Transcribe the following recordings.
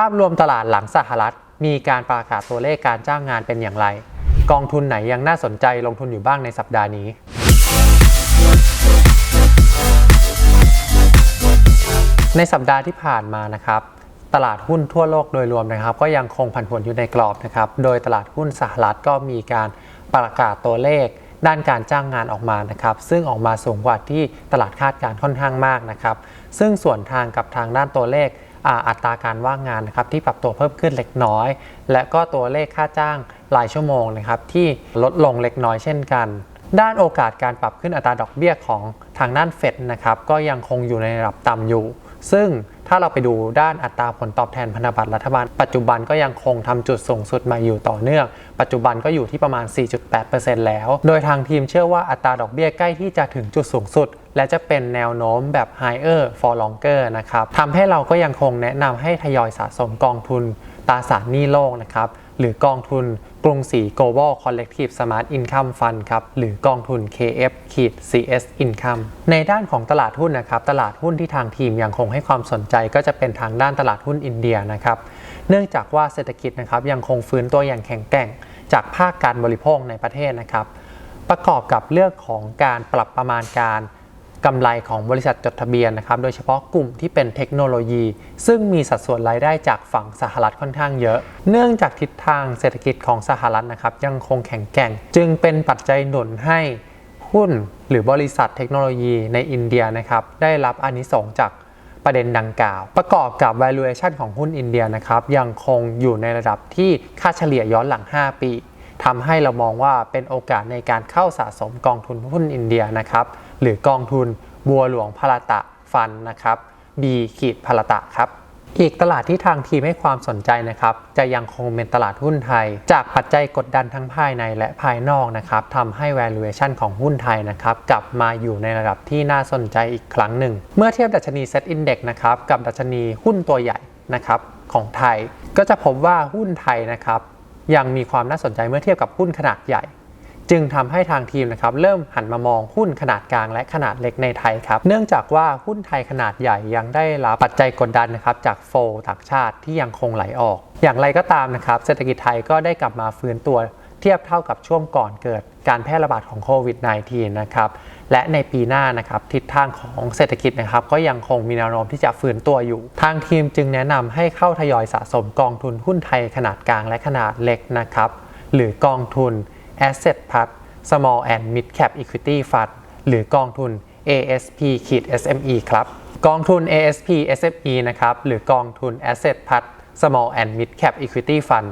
ภาพรวมตลาดหลังสหรัฐ มีการประกาศตัวเลขการจ้างงานเป็นอย่างไร กองทุนไหนยังน่าสนใจลงทุนอยู่บ้างในสัปดาห์นี้ ในสัปดาห์ที่ผ่านมานะครับ ตลาดหุ้นทั่วโลกโดยรวมนะครับ ก็ยังคงผันผวนอยู่ในกรอบนะครับ โดยตลาดหุ้นสหรัฐก็มีการประกาศตัวเลขด้านการจ้างงานออกมานะครับ ซึ่งออกมาสูงกว่าที่ตลาดคาดการณ์ค่อนข้างมากนะครับ ซึ่งส่วนทางกับทางด้านตัวเลข อัตราการว่างงานนะครับที่ปรับตัวเพิ่มขึ้นเล็กน้อย และก็ตัวเลขค่าจ้างรายชั่วโมงนะครับที่ลดลงเล็กน้อยเช่นกัน ด้านโอกาสการปรับขึ้นอัตราดอกเบี้ยของทางด้านเฟดนะครับก็ยังคงอยู่ในระดับต่ำอยู่ ซึ่งถ้าเราไปดูด้านอัตราผลตอบแทนพันธบัตรรัฐบาล ปัจจุบันก็ยังคงทำจุดสูงสุดมาอยู่ต่อเนื่อง ปัจจุบันก็อยู่ที่ประมาณ 4.8%แล้ว โดยทางทีมเชื่อว่าอัตราดอกเบี้ยใกล้ที่จะถึงจุดสูงสุด และจะเป็นแนวโน้มแบบ higher for longer นะครับทำให้เราก็ยังคงแนะนำให้ทยอยสะสมกองทุนตราสารหนี้โลกนะครับ หรือกองทุนกรุงศรี global collective smart income fund ครับหรือกองทุน KF ขีด CS income ในด้านของตลาดหุ้นนะครับตลาดหุ้นที่ทางทีมยังคงให้ความสนใจก็จะเป็นทางด้านตลาดหุ้นอินเดียนะครับเนื่องจากว่าเศรษฐกิจนะครับยังคงฟื้นตัวอย่างแข็งแกร่ง จากภาคการบริโภคในประเทศนะครับประกอบกับเรื่องของการปรับประมาณการ กำไรของบริษัทจดทะเบียนนะครับ โดยเฉพาะกลุ่มที่เป็นเทคโนโลยี ซึ่งมีสัดส่วนรายได้จากฝั่งสหรัฐค่อนข้างเยอะ เนื่องจากทิศทางเศรษฐกิจของสหรัฐนะครับ ยังคงแข็งแกร่ง จึงเป็นปัจจัยหนุนให้หุ้นหรือบริษัทเทคโนโลยีในอินเดียนะครับ ได้รับอนิสงส์จากประเด็นดังกล่าว ประกอบกับ valuation ของหุ้นอินเดียนะครับ ยังคงอยู่ในระดับที่ค่าเฉลี่ยย้อนหลัง 5 ปีทำให้เรามองว่าเป็นโอกาสในการเข้าสะสมกองทุนหุ้นอินเดียนะครับ หรือกองทุนบัวหลวงพลาตะฟันนะครับ B ขีดพลาตะครับอีกตลาดที่ทางทีมให้ความสนใจนะครับ จะยังคงเป็นตลาดหุ้นไทย จากปัจจัยกดดันทั้งภายในและภายนอกนะครับทำให้ valuation ของหุ้นไทยนะครับกลับมาอยู่ในระดับที่น่าสนใจอีกครั้งหนึ่ง เมื่อเทียบดัชนี Set Index นะครับกับดัชนีหุ้นตัวใหญ่นะครับของไทย ก็จะพบว่าหุ้นไทยนะครับยังมีความน่าสนใจเมื่อเทียบกับหุ้นขนาดใหญ่ จึงทำให้ทางทีมนะครับเริ่มหันมามองหุ้นขนาดกลางและขนาดเล็กในไทยครับ เนื่องจากว่าหุ้นไทยขนาดใหญ่ยังได้รับปัจจัยกดดันนะครับจากโฟลต่างชาติที่ยังคงไหลออก อย่างไรก็ตามนะครับเศรษฐกิจไทยก็ได้กลับมาฟื้นตัวเทียบเท่ากับช่วงก่อนเกิดการแพร่ระบาดของโควิด -19 นะครับ และในปีหน้านะครับทิศทางของเศรษฐกิจนะครับ ก็ยังคงมีแนวโน้มที่จะฟื้นตัวอยู่ ทางทีมจึงแนะนำให้เข้าทยอยสะสมกองทุนหุ้นไทยขนาดกลางและขนาดเล็กนะครับ หรือกองทุน Asset Plus Small and Mid Cap Equity Fund หรือกองทุน ASP SME ครับกองทุน ASP SME นะครับ หรือกองทุน Asset Plus Small and Mid Cap Equity Fund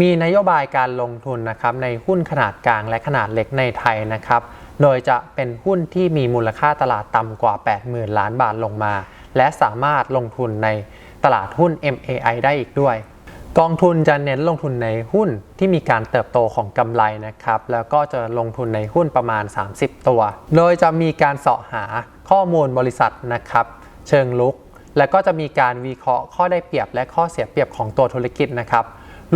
มีนโยบายการลงทุนนะครับในหุ้นขนาดกลางและขนาดเล็กในไทยนะครับ โดยจะเป็นหุ้นที่มีมูลค่าตลาดต่ำกว่า 80,000 ล้านบาทลงมา และสามารถลงทุนในตลาดหุ้น MAI ได้อีกด้วย กองทุนจะเน้นลงทุนในหุ้นที่มีการเติบโตของกำไรนะครับ แล้วก็จะลงทุนในหุ้นประมาณ 30 ตัว โดยจะมีการเสาะหาข้อมูลบริษัทนะครับ เชิงลุก และก็จะมีการวิเคราะห์ข้อได้เปรียบและข้อเสียเปรียบของตัวธุรกิจนะครับ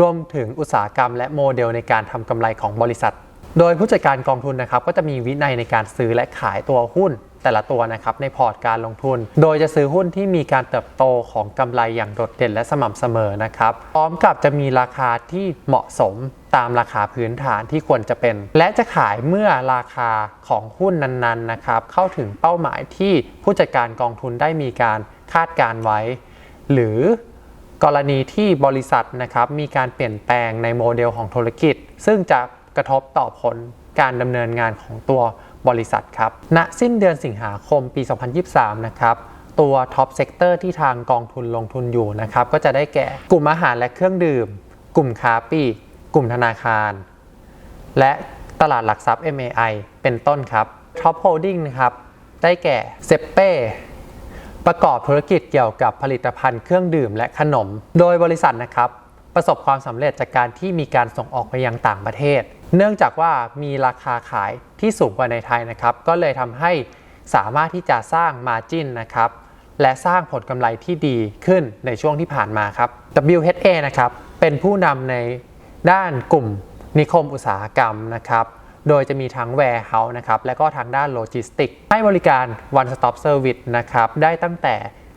รวมถึงอุตสาหกรรมและโมเดลในการทำกำไรของบริษัท โดยผู้จัดการกองทุนนะครับ ก็จะมีวินัยในการซื้อและขายตัวหุ้น แต่ละตัวนะครับในพอร์ตการลงทุน โดยจะซื้อหุ้นที่มีการเติบโตของกำไรอย่างโดดเด่นและสม่ำเสมอนะครับพร้อมกับจะมีราคาที่เหมาะสมตามราคาพื้นฐานที่ควรจะเป็น และจะขายเมื่อราคาของหุ้นนั้นๆนะครับเข้าถึงเป้าหมายที่ผู้จัดการกองทุนได้มีการคาดการไว้ หรือกรณีที่บริษัทนะครับมีการเปลี่ยนแปลงในโมเดลของธุรกิจ ซึ่งจะกระทบต่อผลการดำเนินงานของตัว บริษัทครับ ณ สิ้นเดือนสิงหาคมปี 2023 นะครับ ตัวท็อปเซกเตอร์ที่ทางกองทุนลงทุนอยู่นะครับ ก็จะได้แก่กลุ่มอาหารและเครื่องดื่ม กลุ่มค้าปลีกกลุ่มธนาคาร และตลาดหลักทรัพย์ MAI เป็นต้นครับท็อปโฮลดิ้งนะครับ ได้แก่เซเป้ประกอบธุรกิจเกี่ยวกับผลิตภัณฑ์เครื่องดื่มและขนม โดยบริษัทนะครับ ประสบความสำเร็จจากการที่มีการส่งออกไปยังต่างประเทศ เนื่องจากว่ามีราคาขายที่สูงกว่าในไทยนะครับ ก็เลยทำให้สามารถที่จะสร้างมาจินนะครับ และสร้างผลกำไรที่ดีขึ้นในช่วงที่ผ่านมาครับ WHA นะครับ เป็นผู้นำในด้านกลุ่มนิคมอุตสาหกรรมนะครับ โดยจะมีทั้ง warehouse นะครับ และก็ทางด้านโลจิสติก ให้บริการ one stop service นะครับ ได้ตั้งแต่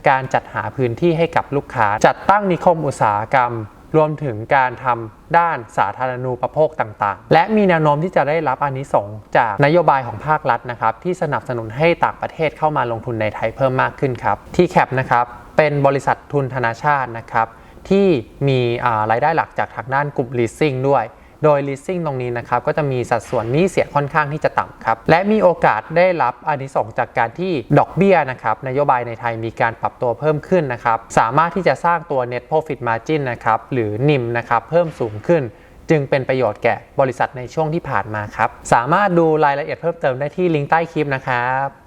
การจัดหาพื้นที่ให้กับลูกค้า จัดตั้งนิคมอุตสาหกรรม รวมถึงการทำด้านสาธารณูปโภคต่างๆ และมีแนวโน้มที่จะได้รับอนนิสงจากนโยบายของภาครัฐนะครับ ที่สนับสนุนให้ต่างประเทศเข้ามาลงทุนในไทยเพิ่มมากขึ้นครับที่แคปนะครับเป็นบริษัททุนธนาชาตินะครับที่มีารายได้หลักจากทางด้านกลุ่ม leasing ด้วย โดย leasing ตรงนี้นะครับก็จะมีสัดส่วนหนี้เสียค่อนข้างที่จะต่ำครับ และมีโอกาสได้รับอนิสงส์จากการที่ดอกเบี้ยนะครับนโยบายในไทยมีการปรับตัวเพิ่มขึ้นนะครับ สามารถที่จะสร้างตัว net profit margin นะครับหรือ NIM นะครับเพิ่มสูงขึ้นจึงเป็นประโยชน์แก่บริษัทในช่วงที่ผ่านมาครับ สามารถดูรายละเอียดเพิ่มเติมได้ที่ลิงก์ใต้คลิปนะครับ